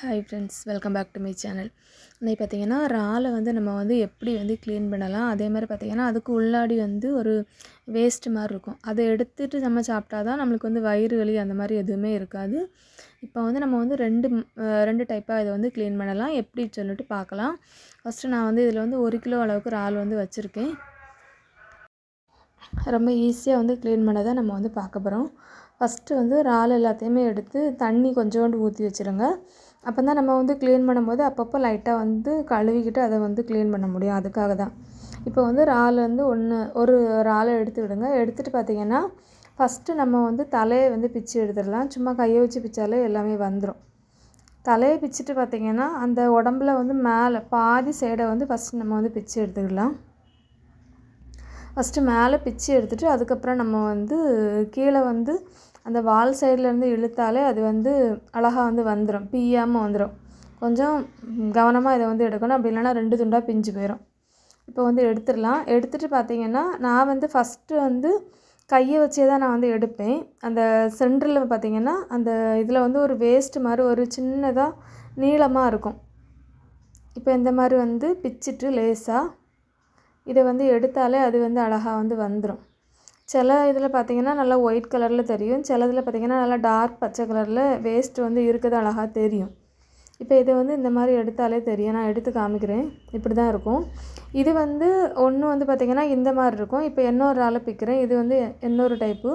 Hi friends welcome back to my channel இன்னைக்கு பார்த்தீங்கன்னா இறாலை வந்து நம்ம வந்து எப்படி வந்து க்ளீன் பண்ணலாம் அதே மாதிரி பார்த்தீங்கன்னா அதுக்கு உள்ளாடி வந்து ஒரு வேஸ்ட்டு மாதிரி இருக்கும். அதை எடுத்துட்டு நம்ம சாப்பிட்டா தான் நம்மளுக்கு வந்து வயிறு வலி அந்த மாதிரி எதுவுமே இருக்காது. இப்போ வந்து நம்ம வந்து ரெண்டு ரெண்டு டைப்பாக இதை வந்து க்ளீன் பண்ணலாம். எப்படி சொல்லிட்டு பார்க்கலாம் ஃபஸ்ட்டு நான் வந்து இதில் வந்து ஒரு கிலோ அளவுக்கு இறால் வந்து வச்சுருக்கேன். ரொம்ப ஈஸியாக வந்து க்ளீன் பண்ண தான் நம்ம வந்து பார்க்க போகிறோம் ஃபஸ்ட்டு வந்து இறால் எல்லாத்தையுமே எடுத்து தண்ணி கொஞ்சோண்டு ஊற்றி வச்சுருங்க. அப்போ தான் நம்ம வந்து க்ளீன் பண்ணும்போது அப்பப்போ லைட்டாக வந்து கழுவிக்கிட்டு அதை வந்து க்ளீன் பண்ண முடியும். அதுக்காக தான் இப்போ வந்து இறால் வந்து ஒன்று ஒரு இறாலை எடுத்துக்கிடுங்க எடுத்துகிட்டு பார்த்தீங்கன்னா ஃபஸ்ட்டு நம்ம வந்து தலையை வந்து பிச்சு எடுத்துடலாம். சும்மா கையை வச்சு பிச்சாலே எல்லாமே வந்துடும் தலையை பிச்சுட்டு பார்த்தீங்கன்னா அந்த உடம்புல வந்து மேலே பாதி சைடை வந்து ஃபஸ்ட்டு நம்ம வந்து பிச்சு எடுத்துக்கலாம். ஃபஸ்ட்டு மேலே பிச்சு எடுத்துகிட்டு அதுக்கப்புறம் நம்ம வந்து கீழே வந்து அந்த வால் சைட்லேருந்து இழுத்தாலே அது வந்து அழகாக வந்து வந்துடும் பிய்யாமல் வந்துடும் கொஞ்சம் கவனமாக இதை வந்து எடுக்கணும். அப்படி இல்லைன்னா ரெண்டு துண்டாக பிஞ்சு போயிடும் இப்போ வந்து எடுத்துடலாம். எடுத்துகிட்டு பார்த்தீங்கன்னா நான் வந்து ஃபஸ்ட்டு வந்து கையை வச்சே தான் நான் வந்து எடுப்பேன். அந்த சென்டரில் பார்த்தீங்கன்னா அந்த இதில் வந்து ஒரு வேஸ்ட்டு மாதிரி ஒரு சின்னதாக நீளமாக இருக்கும். இப்போ இந்த மாதிரி வந்து பிச்சிட்டு லேசாக இதை வந்து எடுத்தாலே அது வந்து அழகாக வந்து வந்துடும் சில இதில் பார்த்திங்கன்னா நல்லா ஒயிட் கலரில் தெரியும். சில இதில் பார்த்தீங்கன்னா நல்லா டார்க் பச்சை கலரில் வேஸ்ட் வந்து இருக்குது அழகாக தெரியும். இப்போ இதை வந்து இந்த மாதிரி எடுத்தாலே தெரியும். நான் எடுத்து காமிக்கிறேன். இப்படி தான் இருக்கும். இது வந்து ஒன்று வந்து பார்த்திங்கன்னா இந்த மாதிரி இருக்கும். இப்போ இன்னொரு ஆளை பிக்கிறேன். இது வந்து இன்னொரு டைப்பு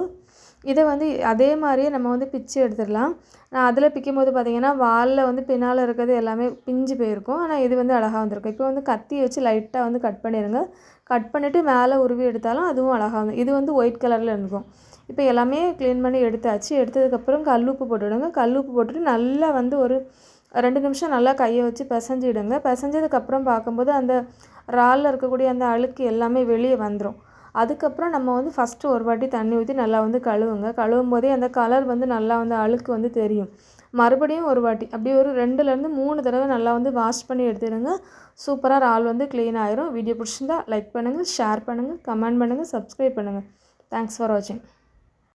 இதை வந்து அதே மாதிரியே நம்ம வந்து பிச்சு எடுத்துடலாம். நான் அதில் பிக்கும் போது பார்த்தீங்கன்னா வாலில் வந்து பின்னால் இருக்கிறது எல்லாமே பிஞ்சு போயிருக்கும். ஆனால் இது வந்து அழகாக வந்திருக்கும் இப்போ வந்து கத்தி வச்சு லைட்டாக வந்து கட் பண்ணிடுங்க கட் பண்ணிவிட்டு மேலே உருவி எடுத்தாலும் அதுவும் அழகாக வந்து இது வந்து ஒயிட் கலரில் இருக்கும். இப்போ எல்லாமே க்ளீன் பண்ணி எடுத்தாச்சு. எடுத்ததுக்கப்புறம் கல்லுப்பு போட்டுவிடுங்க கல்லுப்பு போட்டுட்டு நல்லா வந்து ஒரு ரெண்டு நிமிஷம் நல்லா கையை வச்சு பிசைஞ்சிடுங்க. பிசைஞ்சதுக்கப்புறம் பார்க்கும்போது அந்த இறாலில் இருக்கக்கூடிய அந்த அழுக்கு எல்லாமே வெளியே வந்துடும் அதுக்கப்புறம் நம்ம வந்து ஃபஸ்ட்டு ஒரு வாட்டி தண்ணி ஊற்றி நல்லா வந்து கழுவுங்க. கழுவும் போதே அந்த கலர் வந்து நல்லா வந்து அழுக்கு வந்து தெரியும். மறுபடியும் ஒரு வாட்டி அப்படியே ஒரு ரெண்டுலேருந்து மூணு தடவை நல்லா வந்து வாஷ் பண்ணி எடுத்துடுங்க. சூப்பராக இறால் வந்து க்ளீன் ஆயிரும். வீடியோ பிடிச்சிருந்தா லைக் பண்ணுங்கள் ஷேர் பண்ணுங்கள் கமெண்ட் பண்ணுங்கள் சப்ஸ்கிரைப் பண்ணுங்கள் தேங்க்ஸ் ஃபார் வாட்சிங்